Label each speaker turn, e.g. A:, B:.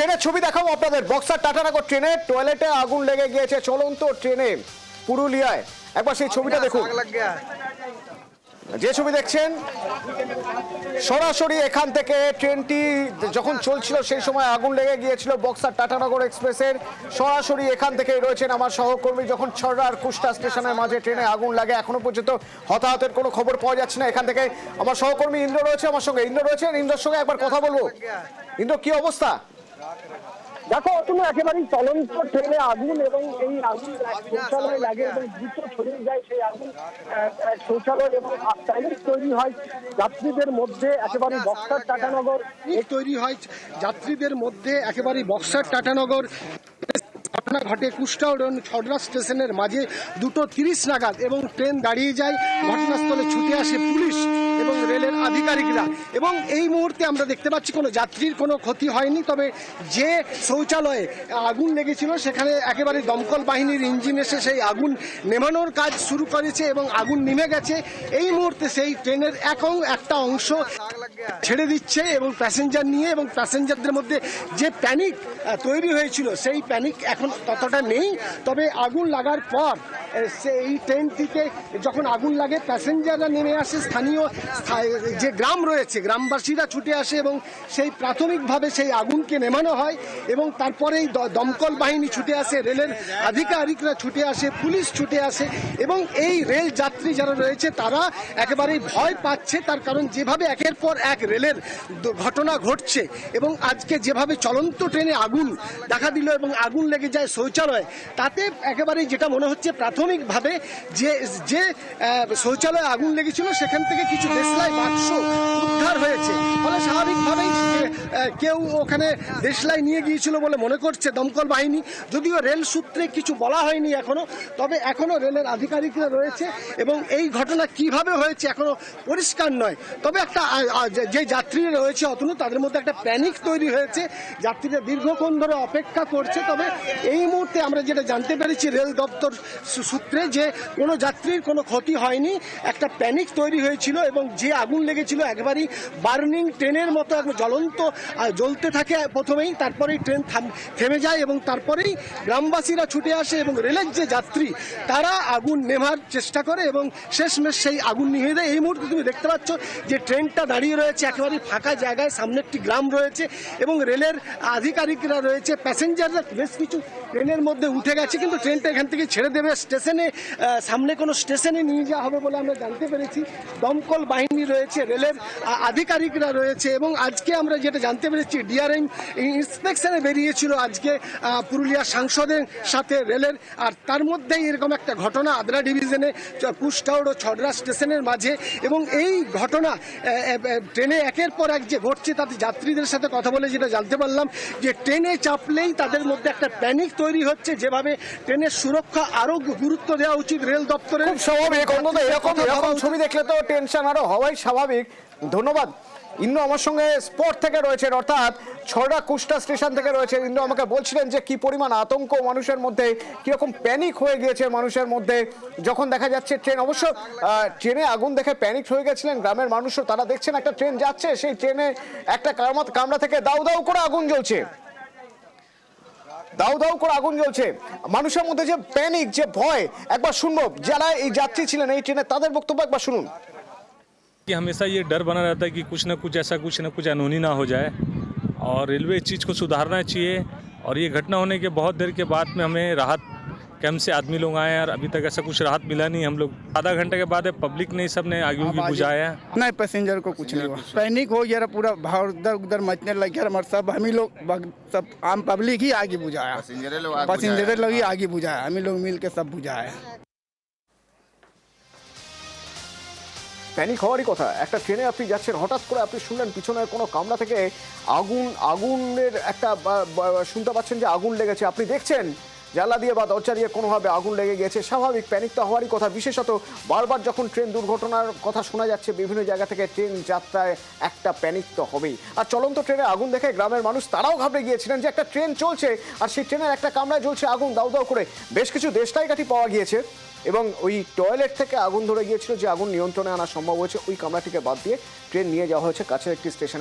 A: ট্রেনের ছবি দেখাবো আপনাদের। বক্সার টাটানগর ট্রেনে টয়লেটে আগুন লেগে গিয়েছে। চলন্ত ট্রেনে পুরুলিয়ায়। একবার সেই ছবিটা দেখুন। যে ছবি দেখছেন সরাসরি এখান থেকে ট্রেনটি যখন চলছিল সেই সময় আগুন লেগে গিয়েছিল বক্সার টাটানগর এক্সপ্রেসের। সরাসরি এখান থেকে রয়েছেন আমার সহকর্মী যখন ছড়ার কুষ্টা স্টেশনের মাঝে ট্রেনে আগুন লাগে এখনও পর্যন্ত হতাহতের কোনো খবর পাওয়া যাচ্ছে না এখান থেকে। আমার সহকর্মী ইন্দ্র রয়েছে আমার সঙ্গে। ইন্দ্র রয়েছেন? ইন্দ্রর সঙ্গে একবার কথা বলব। ইন্দ্র কি অবস্থা?
B: দেখো, তুমি একেবারেই চলন্ত ট্রেনে আগুন এবং এই আগুন শৌচালয়ে লাগে এবং দ্রুত ছড়িয়ে যায় সেই আগুন শৌচালয় এবং টাইলেট তৈরি হয়। যাত্রীদের মধ্যে একেবারে বক্সার টাটানগর
C: তৈরি হয়। যাত্রীদের মধ্যে একেবারে বক্সার টাটানগর ঘটনা ঘটে কুষ্টাউড়ন ছড়রা স্টেশনের মাঝে দুটো তিরিশ নাগাদ এবং ট্রেন দাঁড়িয়ে যায়। ঘটনাস্থলে ছুটে আসে পুলিশ। এবং আধিকারিকরা। এবং এই মুহূর্তে আমরা দেখতে পাচ্ছি কোনো যাত্রীর কোনো ক্ষতি হয়নি, তবে যে শৌচালয়ে আগুন লেগেছিল, সেখানে একেবারে দমকল বাহিনীর ইঞ্জিন এসে সেই আগুন নেমানোর কাজ শুরু করেছে এবং আগুন নেমে গেছে। এই মুহূর্তে সেই ট্রেনের এক একটা অংশ ছেড়ে দিচ্ছে এবং প্যাসেঞ্জার নিয়ে এবং প্যাসেঞ্জারদের মধ্যে যে প্যানিক তৈরি হয়েছিল, সেই প্যানিক এখন ততটা নেই। তবে আগুন লাগার পর সেই ট্রেনটিতে যখন আগুন লাগে, প্যাসেঞ্জাররা নেমে আসে, স্থানীয় স্থা- যে গ্রাম রয়েছে, গ্রামবাসীরা ছুটে আসে এবং সেই প্রাথমিকভাবে সেই আগুনকে নেমানো হয় এবং তারপরেই দমকল বাহিনী ছুটে আসে, রেলের আধিকারিকরা ছুটে আসে, পুলিশ ছুটে আসে এবং এই রেল যাত্রী যারা রয়েছে, তারা একেবারেই ভয় পাচ্ছে। তার কারণ যেভাবে একের পর এক রেলের ঘটনা ঘটছে এবং আজকে যেভাবে চলন্ত ট্রেনে আগুন দেখা দিল এবং আগুন লেগে যায় শৌচালয়, তাতে একেবারেই যেটা মনে হচ্ছে প্রাথমিকভাবে যে যে শৌচালয়ে আগুন লেগেছিল, সেখান থেকে কিছু দেশলাই বাক্স উদ্ধার হয়েছে। ফলে স্বাভাবিকভাবেই কেউ ওখানে দেশলাই নিয়ে গিয়েছিল বলে মনে করছে দমকল বাহিনী। যদিও রেল সূত্রে কিছু বলা হয়নি এখনও, তবে এখনও রেলের আধিকারিকরা রয়েছে এবং এই ঘটনা কীভাবে হয়েছে এখনও পরিষ্কার নয়। তবে একটা যে- যাত্রীরা রয়েছে অতনু, তাদের মধ্যে একটা প্যানিক তৈরি হয়েছে। যাত্রীরা দীর্ঘক্ষণ ধরে অপেক্ষা করছে, তবে এই মুহূর্তে আমরা যেটা জানতে পেরেছি, রেল দপ্তর সূত্রে যে কোনো যাত্রীর কোনো ক্ষতি হয়নি, একটা প্যানিক তৈরি হয়েছিল এবং যে আগুন লেগেছিল একবারই বার্নিং ট্রেনের মতো জ্বলন্ত জ্বলতে থাকে প্রথমেই, তারপরেই ট্রেন থাম- থেমে যায় এবং তারপরেই গ্রামবাসীরা ছুটে আসে এবং রেলের যে যাত্রী, তারা আগুন নেভার চেষ্টা করে এবং শেষমেশ সেই আগুন নিভিয়ে দেয়। এই মুহূর্তে তুমি দেখতে পাচ্ছ যে ট্রেনটা দাঁড়িয়ে রয়েছে একেবারে ফাঁকা জায়গায়, সামনে একটি গ্রাম রয়েছে এবং রেলের আধিকারিকরা রয়েছে, প্যাসেঞ্জাররা বেশ কিছু ট্রেনের মধ্যে উঠে গেছে, কিন্তু ট্রেনটা এখান থেকে ছেড়ে দেবে, স্টেশনে আহ, সামনে কোনো স্টেশনে নিয়ে যাওয়া হবে বলে আমরা জানতে পেরেছি। দমকল বাহিনী রয়েছে রেলের আধিকারিকরা রয়েছে এবং আজকে আমরা যেটা জানতে পেরেছি ডিআরএম ইন্সপেকশনে বেরিয়েছিল আজকে আহ, পুরুলিয়া সাংসদের সাথে রেলের। আর তার মধ্যেই এরকম একটা ঘটনা আদ্রা ডিভিশনে কুশটাউড ও ছড়রা স্টেশনের মাঝে। এবং এই ঘটনা ট্রেনে একের পর এক যে ঘটছে তাতে যাত্রীদের সাথে কথা বলে যেটা জানতে পারলাম যে ট্রেনে চাপলেই তাদের মধ্যে একটা প্যানিক তৈরি হচ্ছে। যেভাবে ট্রেনের সুরক্ষা আরও গুরুত্ব দেওয়া উচিত রেল দপ্তরের।
A: স্বাভাবিক এরকম এরকম ছবি দেখলে তো টেনশন আরও হওয়াই স্বাভাবিক। ধন্যবাদ। ইন্দ্র আমার সঙ্গে স্পট থেকে রয়েছেন অর্থাৎ ছড়া কুষ্টা স্টেশন থেকে রয়েছে ইন্দ্র আমাকে বলছিলেন যে কি পরিমাণ আতঙ্ক মানুষের মধ্যে কীরকম প্যানিক হয়ে গিয়েছে মানুষের মধ্যে। যখন দেখা যাচ্ছে ট্রেন অবশ্য ট্রেনে আগুন দেখে প্যানিক হয়ে গেছিলেন গ্রামের মানুষও। তারা দেখছেন একটা ট্রেন যাচ্ছে সেই ট্রেনে একটা কামড়া থেকে দাউ দাউ করে আগুন জ্বলছে। দাউ দাউ করে আগুন জ্বলছে মানুষের মধ্যে যে প্যানিক যে ভয় একবার শুনবো যারা এই যাত্রী ছিলেন এই ট্রেনে তাদের বক্তব্য একবার শুনুন
D: कि हमेशा ये डर बना रहता है कि कुछ ना कुछ ऐसा कुछ ना कुछ अनहोनी ना हो जाए और रेलवे इस चीज़ को सुधारना चाहिए और ये घटना होने के बहुत देर के बाद में हमें राहत कैंप से आदमी लोग आए हैं और अभी तक ऐसा कुछ राहत मिला नहीं हम लोग आधा घंटे के बाद पब्लिक ने सब ने आगे उगी बुझाया है
E: नहीं पैसेंजर को कुछ नहीं हुआ पैनिक हो गया रहा, पूरा भाव उधर उधर मचने लग गया हमारे सब हम ही लोग बग- सब आम पब्लिक ही आगे बुझाया पैसेंजर लोग ही आगे बुझाया हम ही लोग मिल के सब बुझाया
A: প্যানিক হওয়ারই কথা একটা ট্রেনে আপনি যাচ্ছেন হঠাৎ করে আপনি শুনলেন পিছনের কোনো কামরা থেকে আগুন আগুনের একটা বা- বা- শুনতে পাচ্ছেন যে আগুন লেগেছে আপনি দেখছেন জানলা দিয়ে বা দরজা দিয়ে কোনোভাবে আগুন লেগে গেছে, স্বাভাবিক প্যানিক তো হওয়ারই কথা। বিশেষত বারবার যখন ট্রেন দুর্ঘটনার কথা শোনা যাচ্ছে, বিভিন্ন জায়গা থেকে ট্রেন যাত্রায় একটা প্যানিক তো হবেই। আর চলন্ত ট্রেনে আগুন দেখে গ্রামের মানুষ তারাও ঘাবড়ে গিয়েছিলেন যে একটা ট্রেন চলছে, আর সেই ট্রেনের একটা কামরায় জ্বলছে আগুন, দাউ দাউ করে। বেশ কিছু দেশটাই কাঠি পাওয়া গিয়েছে, এবং ওই টয়লেট থেকে আগুন ধরে গিয়েছিল যে আগুন নিয়ন্ত্রণে আনা সম্ভব হয়েছে, ওই কামরাটিকে বাদ দিয়ে ট্রেন নিয়ে যাওয়া হয়েছে, কাছের একটি স্টেশনে